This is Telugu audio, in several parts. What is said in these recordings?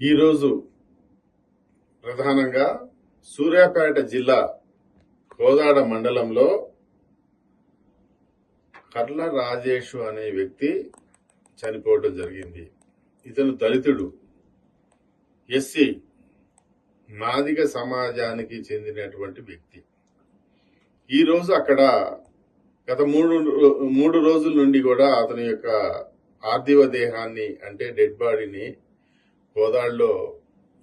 ఈరోజు ప్రధానంగా సూర్యాపేట జిల్లా కోదాడ మండలంలో కర్ల రాజేషు అనే వ్యక్తి చనిపోవడం జరిగింది. ఇతను దళితుడు. ఎస్సీ మాదిగ సమాజానికి చెందినటువంటి వ్యక్తి. ఈరోజు అక్కడ గత మూడు మూడు రోజుల నుండి కూడా అతని యొక్క ఆర్థివ దేహాన్ని అంటే డెడ్ బాడీని కోదాడులో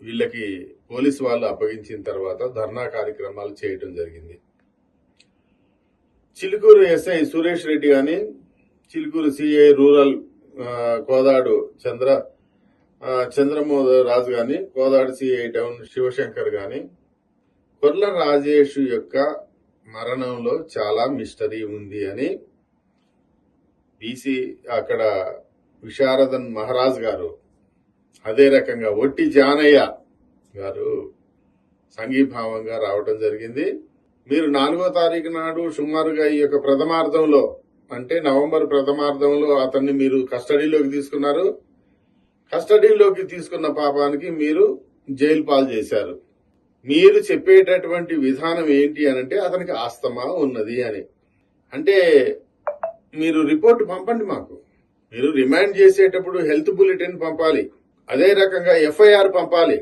వీళ్ళకి పోలీసు వాళ్ళు అప్పగించిన తర్వాత ధర్నా కార్యక్రమాలు చేయటం జరిగింది. చిలుకూరు ఎస్ఐ సురేష్ రెడ్డి గాని చిలుకూరు సిఐ రూరల్ కోదాడు చంద్ర ఆ, చంద్రమోహన్ రాజు గాని కోదాడు సిఐ టౌన్ శివశంకర్ గాని కొర్ల రాజేష్ యొక్క మరణంలో చాలా మిస్టరీ ఉంది అని బీసీ అక్కడ విశారదన్ మహారాజ్ గారు అదే రకంగా ఒట్టి జానయ్య గారు సంఘీభావంగా రావటం జరిగింది. మీరు నాలుగో తారీఖు నాడు సుమారుగా ఈ యొక్క ప్రథమార్థంలో అంటే నవంబర్ ప్రథమార్థంలో అతన్ని మీరు కస్టడీలోకి తీసుకున్నారు. కస్టడీలోకి తీసుకున్న పాపానికి మీరు జైలు పాలు చేశారు. మీరు చెప్పేటటువంటి విధానం ఏంటి అని అంటే అతనికి ఆస్తమా ఉన్నది అని. అంటే మీరు రిపోర్ట్ పంపండి మాకు. మీరు రిమాండ్ చేసేటప్పుడు హెల్త్ బులెటిన్ పంపాలి. అదే రకంగా ఎఫ్ఐఆర్ పంపాలి.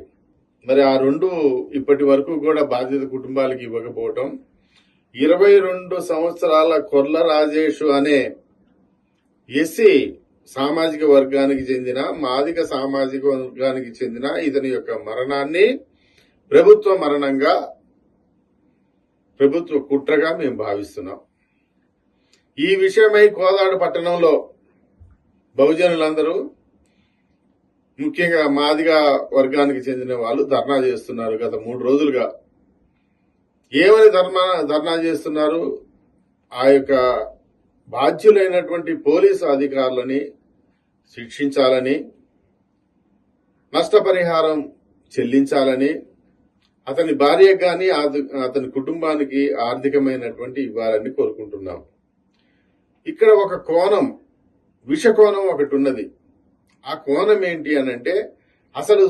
మరి ఆ రెండు ఇప్పటి వరకు కూడా బాధిత కుటుంబాలకు ఇవ్వకపోవటం. ఇరవై రెండు సంవత్సరాల కొర్ల రాజేషు అనే ఎస్సీ సామాజిక వర్గానికి చెందిన మాదిక సామాజిక వర్గానికి చెందిన ఇతని యొక్క మరణాన్ని ప్రభుత్వ మరణంగా ప్రభుత్వ కుట్రగా మేము భావిస్తున్నాం. ఈ విషయమై కోదాడు పట్టణంలో బహుజనులందరూ ముఖ్యంగా మాదిగా వర్గానికి చెందిన వాళ్ళు ధర్నా చేస్తున్నారు గత మూడు రోజులుగా. ఏమని ధర్నా ధర్నా చేస్తున్నారు? ఆ యొక్క బాధ్యులైనటువంటి పోలీసు అధికారులని శిక్షించాలని నష్టపరిహారం చెల్లించాలని అతని భార్యకు కానీ అతని కుటుంబానికి ఆర్థికమైనటువంటి ఇవ్వాలని కోరుకుంటున్నాం. ఇక్కడ ఒక కోణం విష కోణం ఒకటి ఉన్నది. ఆ కోణం ఏంటి అని అంటే అసలు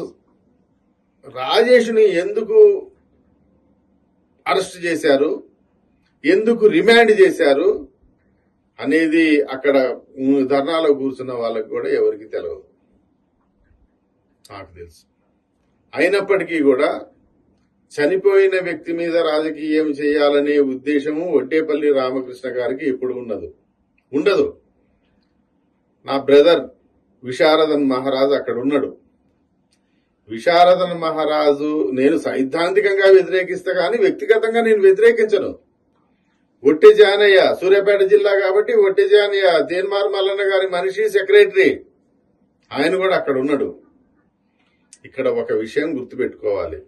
రాజేష్ని ఎందుకు అరెస్ట్ చేశారు? ఎందుకు రిమాండ్ చేశారు? అనేది అక్కడ ధర్నాలో కూర్చున్న వాళ్ళకు కూడా ఎవరికి తెలియదు నాకు తెలుసు. అయినప్పటికీ కూడా చనిపోయిన వ్యక్తి మీద రాజకీయం చేయాలనే ఉద్దేశము ఒడ్డేపల్లి రామకృష్ణ గారికి ఎప్పుడు ఉండదు ఉండదు. నా బ్రదర్ విశారదన్ మహారాజు అక్కడ ఉన్నాడు. విశారదన్ మహారాజు నేను సైద్ధాంతికంగా వ్యతిరేకిస్తా కానీ వ్యక్తిగతంగా నేను వ్యతిరేకించను. ఒట్టి జానయ్య సూర్యాపేట జిల్లా కాబట్టి ఒట్టి జానయ్య తేన్మార్ మల్లన్న గారి మనిషి సెక్రటరీ. ఆయన కూడా అక్కడ ఉన్నాడు. ఇక్కడ ఒక విషయం గుర్తుపెట్టుకోవాలి.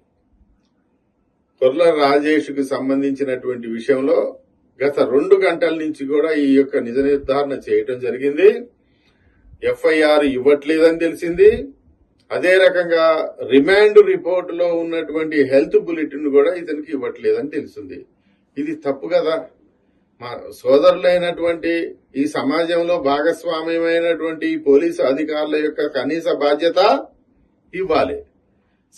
కొర్ల రాజేష్కి సంబంధించినటువంటి విషయంలో గత రెండు గంటల నుంచి కూడా ఈ యొక్క నిజ నిర్ధారణ చేయటం జరిగింది. ఎఫ్ఐఆర్ ఇవ్వట్లేదని తెలిసింది. అదే రకంగా రిమాండ్ రిపోర్టులో ఉన్నటువంటి హెల్త్ బులెటిన్ కూడా ఇతనికి ఇవ్వట్లేదని తెలిసింది. ఇది తప్పు కదా. మా సోదరులైనటువంటి ఈ సమాజంలో భాగస్వామ్యమైనటువంటి పోలీసు అధికారుల యొక్క కనీస బాధ్యత ఇవ్వాలి.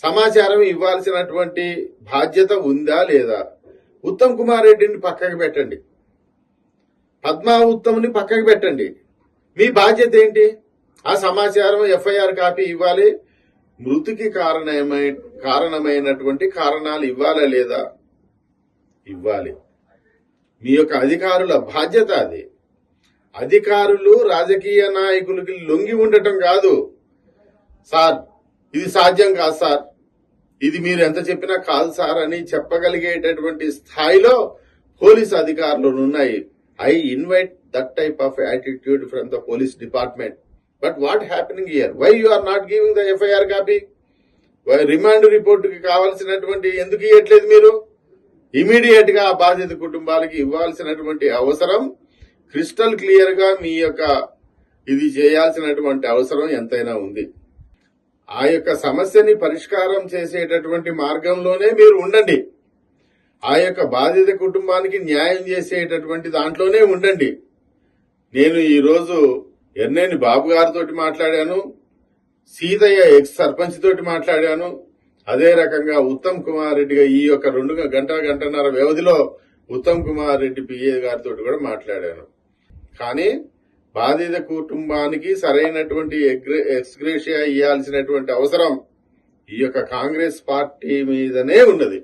సమాచారం ఇవ్వాల్సినటువంటి బాధ్యత ఉందా లేదా? ఉత్తమ్ కుమార్ రెడ్డిని పక్కకు పెట్టండి. పద్మా ఉత్తమ్ని పక్కకు పెట్టండి. మీ బాధ్యత ఏంటి? ఆ సమాచారం ఎఫ్ఐఆర్ కాపీ ఇవ్వాలి. మృతికి కారణమై కారణమైనటువంటి కారణాలు ఇవ్వాలా లేదా? ఇవ్వాలి. మీ యొక్క అధికారుల బాధ్యత అది. అధికారులు రాజకీయ నాయకులకి లొంగి ఉండటం కాదు. సార్ ఇది సాధ్యం కాదు సార్. ఇది మీరు ఎంత చెప్పినా కాదు సార్ అని చెప్పగలిగేటటువంటి స్థాయిలో పోలీస్ అధికారులు ఉన్నాయి. I invite that type of attitude from the police department but what happening here why you are not giving the FIR copy remand రిపోర్టుకి కావాల్సినటువంటి ఎందుకు ఇవ్వట్లేదు మీరు? ఇమీడియట్గా ఆ బాధిత కుటుంబాలకి ఇవ్వాల్సినటువంటి అవసరం క్రిస్టల్ క్లియర్గా మీ యొక్క ఇది చేయాల్సినటువంటి అవసరం ఎంతైనా ఉంది. ఆ యొక్క సమస్యని పరిష్కారం చేసేటటువంటి మార్గంలోనే మీరు ఉండండి. ఆ యొక్క బాధిత కుటుంబానికి న్యాయం చేసేటటువంటి దాంట్లోనే ఉండండి. నేను ఈరోజు ఎన్నేని బాబు గారితో మాట్లాడాను సీతయ్య ఎక్స్ సర్పంచ్ తోటి మాట్లాడాను అదే రకంగా ఉత్తమ్ కుమార్ రెడ్డిగా ఈ యొక్క రెండు గంట గంటన్నర వ్యవధిలో ఉత్తమ్ కుమార్ రెడ్డి పిఏ గారితో కూడా మాట్లాడాను. కానీ బాధిత కుటుంబానికి సరైనటువంటి ఎక్స్గ్రేషియా ఇవ్వాల్సినటువంటి అవసరం ఈ యొక్క కాంగ్రెస్ పార్టీ మీదనే ఉన్నది.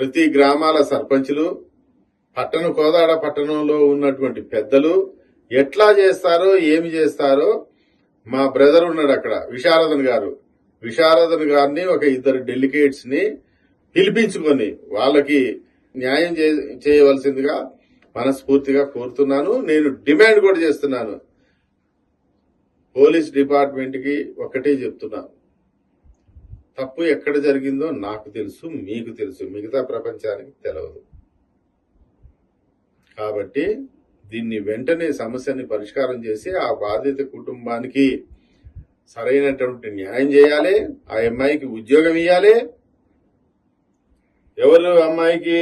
ప్రతి గ్రామాల సర్పంచులు పట్టణ కోదాడ పట్టణంలో ఉన్నటువంటి పెద్దలు ఎట్లా చేస్తారో ఏమి చేస్తారో మా బ్రదర్ ఉన్నాడు అక్కడ విశారదన్ గారు. విశారదన్ గారిని ఒక ఇద్దరు డెలిగేట్స్ని పిలిపించుకొని వాళ్ళకి న్యాయం చే- చేయవలసిందిగా మనస్ఫూర్తిగా కోరుతున్నాను. నేను డిమాండ్ కూడా చేస్తున్నాను. పోలీస్ డిపార్ట్మెంట్కి ఒకటే చెప్తున్నాను తప్పు ఎక్కడ జరిగిందో నాకు తెలుసు మీకు తెలుసు. మిగతా ప్రపంచానికి తెలవదు. కాబట్టి దీన్ని వెంటనే సమస్యని పరిష్కారం చేసి ఆ బాధిత కుటుంబానికి సరైనటువంటి న్యాయం చేయాలి ఆ అమ్మాయికి ఉద్యోగం ఇవ్వాలి ఎవరు అమ్మాయికి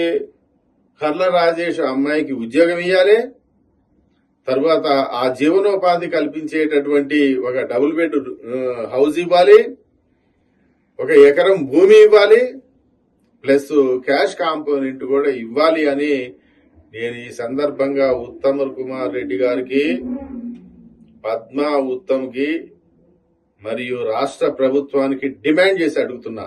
కర్ల రాజేష్ అమ్మాయికి ఉద్యోగం ఇవ్వాలి తర్వాత ఆ జీవనోపాధి కల్పించేటటువంటి ఒక డబుల్ బెడ్ హౌస్ ఇవ్వాలి. ఒక ఎకరం భూమి ఇవ్వాలి ప్లస్ క్యాష్ కాంపోనెంట్ కూడా ఇవ్వాలి అని నేను ఈ సందర్భంగా ఉత్తమ్ కుమార్ రెడ్డి గారికి పద్మా ఉత్తమ్కి మరియు రాష్ట్ర ప్రభుత్వానికి డిమాండ్ చేసి అడుగుతున్నా.